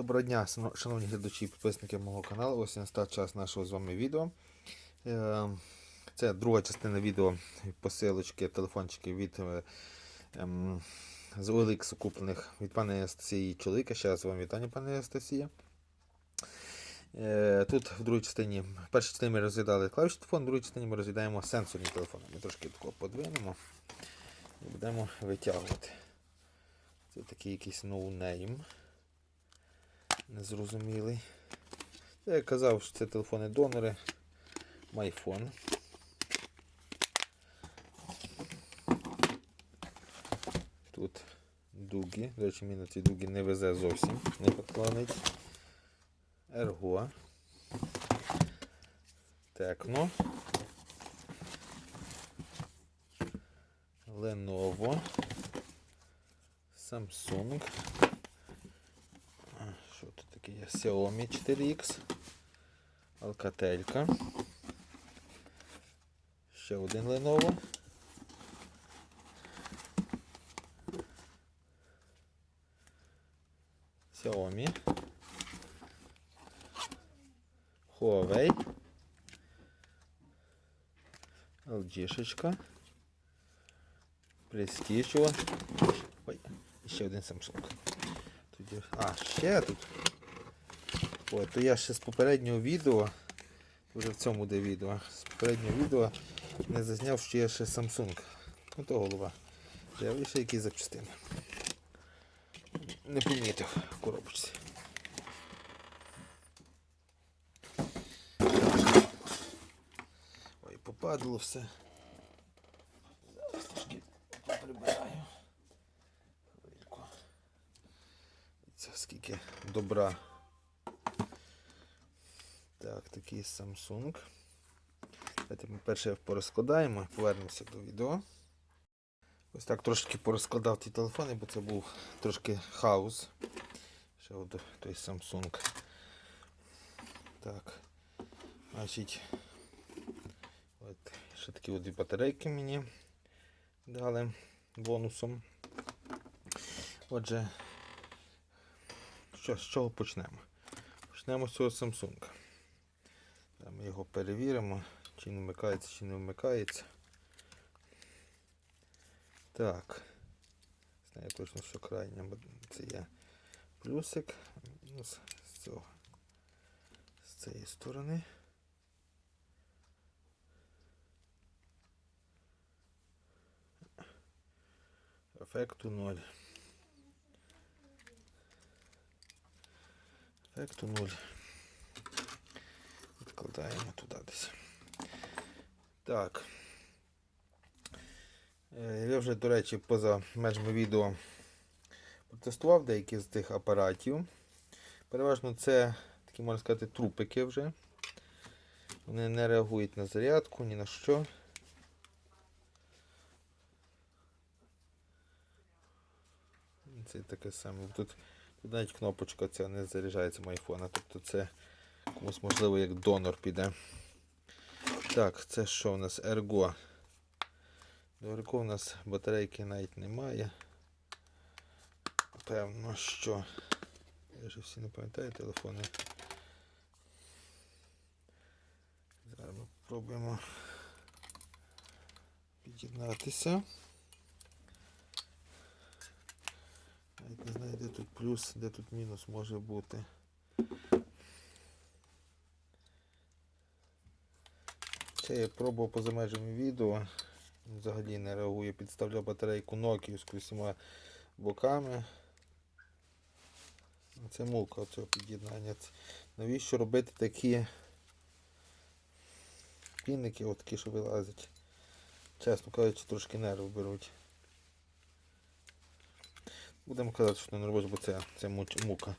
Доброго дня, шановні глядачі і підписники мого каналу. Ось настав час нашого з вами відео. Е, Це друга частина відео посилочки, телефончики від е, ем, з OLX куплених від пані Анастасії чоловіка. Ще раз вам вітання, пані Анастасія. Е, Тут в другій частині, в першій частині ми розглядали клавішний телефон, в другій частині ми розглядаємо сенсорні телефони. Ми трошки такого подвинемо і будемо витягувати. Це такий якийсь ноунейм. Незрозумілий. Я казав, що це телефони-донори. Майфон. Тут дуги. До речі, мені на ці дуги не везе зовсім, не підкладить. Ерго. Текно. Lenovo. Samsung. А, Що тут таке є? Xiaomi 4X. Alcatel. Ще один Lenovo. Xiaomi. Huawei. LG шечка. Prestige. Ой, ще один Samsung. А, ще тут. Ой, то я ще з попереднього відео, вже в цьому де відео, з попереднього відео не зазняв, що є ще Samsung. Ну то голова. Я ще якісь запчастини. Не помітив в коробочці. Ой, попадало все. Зараз трошки прибираю. Це скільки добра. Так, такий Samsung. Давайте ми перше порозкладаємо і повернемося до відео. Ось так трошки порозкладав ті телефони, бо це був трошки хаос. Ще от той Samsung. Так. Значить. От, ще такі от батарейки мені дали бонусом. Отже, що, з чого почнемо? Почнемо з цього Samsung. Ми його перевіримо, чи не вмикається, чи не вмикається. Так. Знаю точно, що крайня бо це є плюсик. Мінус з цього. З цієї сторони. Ефекту 0. Ефекту 0. Відкладаємо туди десь. Так. Е, Я вже, до речі, поза межами відео протестував деякі з тих апаратів. Переважно це такі, можна сказати, трупики вже. Вони не реагують на зарядку, ні на що. Це таке саме. Тут, тут навіть кнопочка ця не заряджається мого айфона. Тобто це комусь можливо як донор піде. Так, це що у нас? Ergo. До Ergo у нас батарейки навіть немає. Певно, що. Я вже всі не пам'ятаю телефони. Зараз ми спробуємо під'єднатися. Навіть не знаю, де тут плюс, де тут мінус може бути. Це я пробував поза межами відео. Взагалі не реагує, підставляв батарейку Nokia з усіма боками. Це мука цього під'єднання. Навіщо робити такі пінники, от такі, що вилазять? Чесно кажучи, трошки нерви беруть. Будемо казати, що не робоче, бо це, це мука.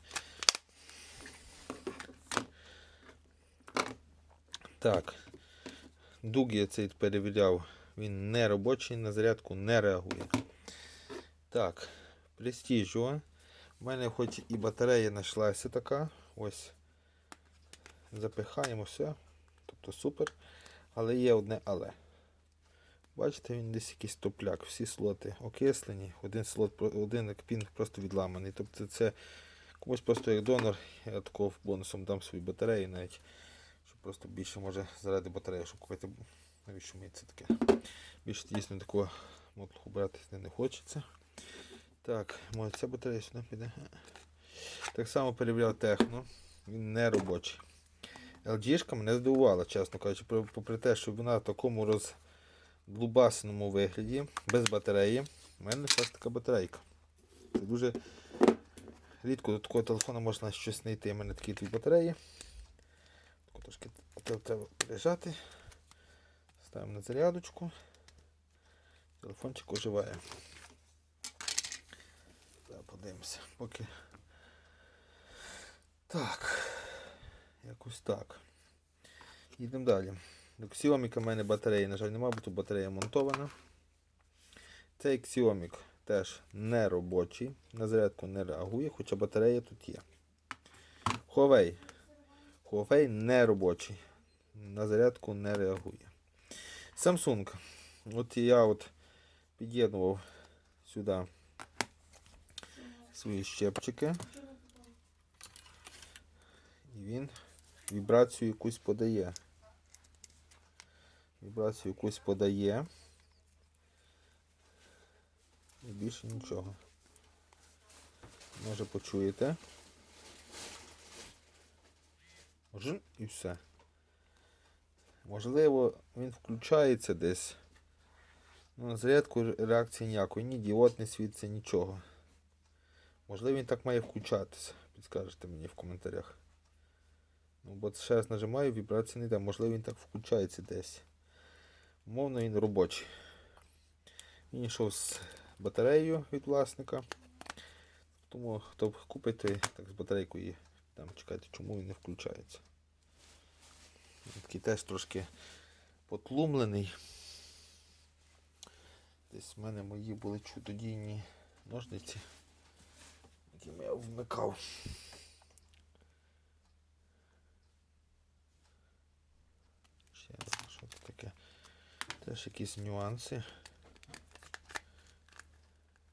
Так. Дуг я цей перевіряв. Він не робочий, на зарядку не реагує. Так, Prestigio. У мене хоч і батарея знайшлася така. Ось. Запихаємо все. Тобто супер. Але є одне але. Бачите, він десь якийсь топляк. Всі слоти окислені. Один слот, один пін просто відламаний. Тобто це Комусь просто як донор, я такого бонусом дам свої батареї навіть. Просто більше може заради батареї, щоб купити. Навіщо мені це таке? Більше дійсно такого мотлуху брати не, хочеться. Так, може ця батарея сюди піде. Так само перевіряв техно. Він не робочий. LG мене здивувала, чесно кажучи, попри те, що вона в такому розблубасеному вигляді, без батареї, в мене ж така батарейка. Це дуже рідко до такого телефону можна щось знайти. У мене такі дві батареї. Трошки треба прижати. Ставимо на зарядочку. Телефончик оживає. Зараз подивимося. Поки. Так. Якось так. Їдемо далі. До Xiaomi в мене батареї, на жаль, немає, бо тут батарея монтована. Цей Xiaomi теж не робочий, на зарядку не реагує, хоча батарея тут є. Huawei. Huawei не робочий. На зарядку не реагує. Samsung. От я от під'єднував сюди свої щепчики. І він вібрацію якусь подає. Вібрацію якусь подає. І більше нічого. Може почуєте. Жн і все. Можливо, він включається десь. Ну, на реакції ніякої, ні діод не світиться, нічого. Можливо, він так має включатися. Підскажете мені в коментарях. Ну, бо ще раз нажимаю, вібрації не йде. Можливо, він так включається десь. Умовно він робочий. Він йшов з батареєю від власника. Тому хто купить, той так з батарейкою там чекайте, чому він не включається. Такий теж трошки потлумлений. Десь в мене мої були чудодійні ножниці, якими я вмикав. Ще що це таке? Теж якісь нюанси.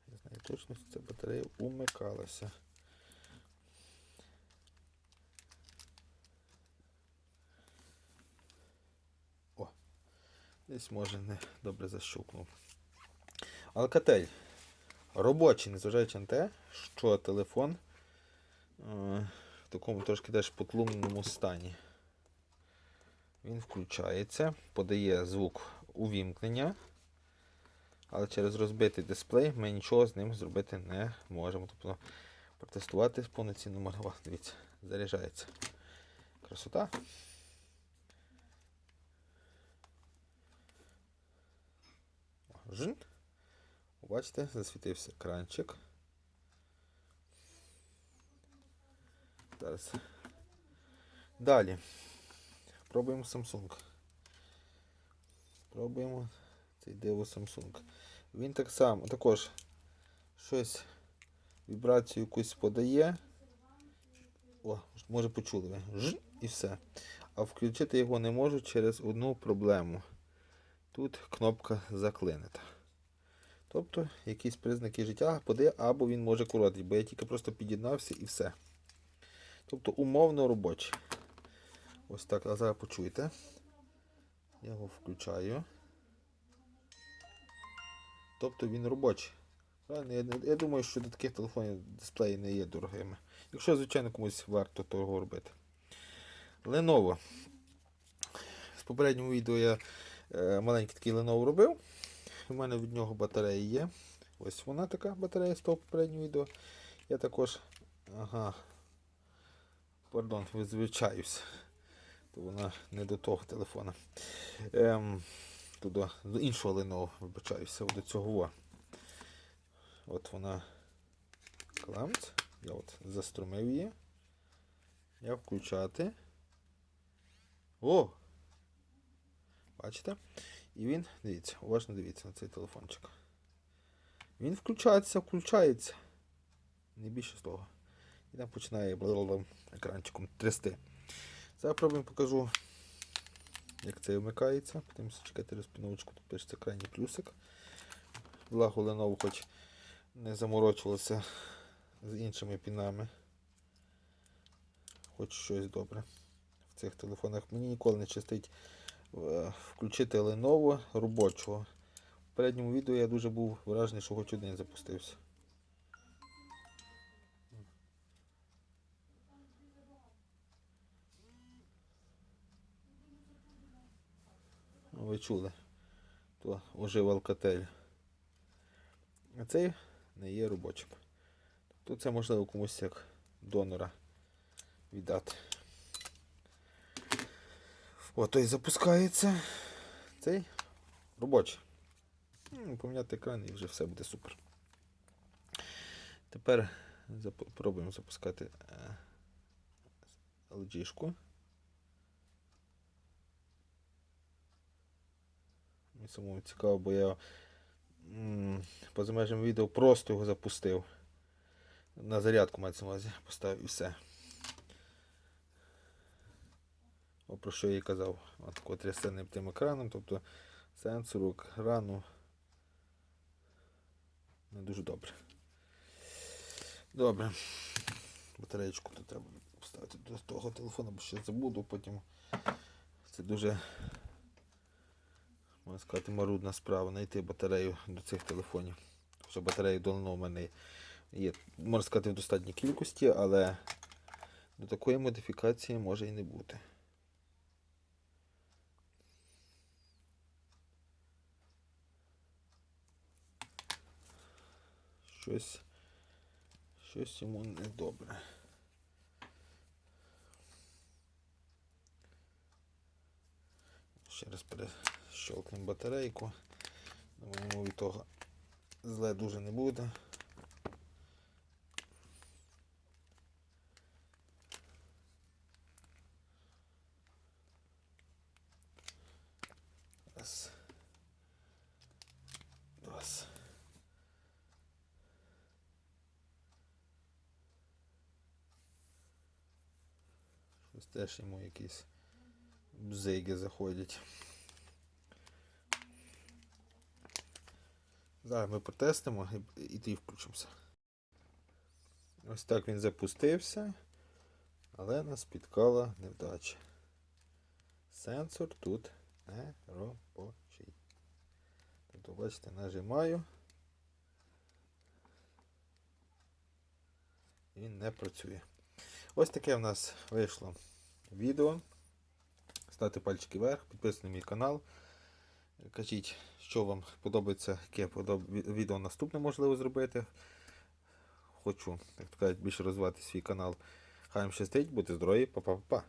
Не знаю точно, ця батарея умикалася. Десь може не добре защукнув. Alcatel. Робочий, незважаючи на те, що телефон е, в такому трошки теж потлумненому стані. Він включається, подає звук увімкнення, але через розбитий дисплей ми нічого з ним зробити не можемо. Тобто протестувати повноцінно можна. Дивіться, заряджається. Красота. Жин. Бачите, засвітився екранчик. Зараз. Далі. Пробуємо Samsung. Пробуємо цей диво Samsung. Він так само також щось вібрацію якусь подає. О, може почули ви. Ж і все. А включити його не можу через одну проблему. Тут кнопка заклинета. Тобто якісь признаки життя подає, або він може коротити, бо я тільки просто під'єднався і все. Тобто умовно робочий. Ось так, а зараз почуєте. Я його включаю. Тобто він робочий. Я, я думаю, що до таких телефонів дисплеї не є дорогими. Якщо, звичайно, комусь варто того робити. Lenovo. З попереднього відео я маленький такий Lenovo робив. У мене від нього батарея є. Ось вона така батарея з того попереднього відео. Я також. Ага. Пардон, визвичаюсь. То вона не до того телефона. Ем, туди, до іншого Lenovo, вибачаюся, до цього. От вона кламц. Я от заструмив її. Я включати. О! Бачите? І він, дивіться, уважно дивіться на цей телефончик. Він включається, включається. Не більше того. І там починає екранчиком трясти. Зараз пробуємо покажу, як це вмикається. Потім чекати розпіновочку, тут пишеться крайній плюсик. Благо Lenovo хоч не заморочувалося з іншими пінами. хоч щось добре в цих телефонах. Мені ніколи не щастить е, включити Lenovo робочого. В передньому відео я дуже був вражений, що хоч один запустився. Ну, Ви чули, то ожив Alcatel. А цей не є робочим. Тобто це можливо комусь як донора віддати. Ото і запускається цей робочий. М, Поміняти екран і вже все буде супер. Тепер запу- пробуємо запускати е, LG-шку. Мені самому цікаво, бо я поза межами відео просто його запустив. На зарядку мається увазі поставив і все. О, про що я і казав. От такого тим екраном, тобто сенсору, екрану. Не дуже добре. Добре. Батареєчку тут треба поставити до того телефону, бо ще забуду, потім це дуже, можна сказати, марудна справа знайти батарею до цих телефонів. Хоча батареї давно у мене є, можна сказати, в достатній кількості, але до такої модифікації може і не бути. Щось, щось йому не добре. Ще раз перещолкнемо батарейку. Думаю, йому від того зле дуже не буде. Раз. Два. Щось теж йому якісь бзиги заходять. Зараз ми протестимо і, і тоді включимося. Ось так він запустився, але нас спіткала невдача. Сенсор тут не робочий. Тобто, бачите, нажимаю. Він не працює. Ось таке в нас вийшло відео. Ставте пальчики вверх, підписуйтесь на мій канал. Кажіть, що вам подобається, яке відео наступне можливо зробити. Хочу, так сказати, більше розвивати свій канал. Хай вам щастить, будьте здорові, па-па-па.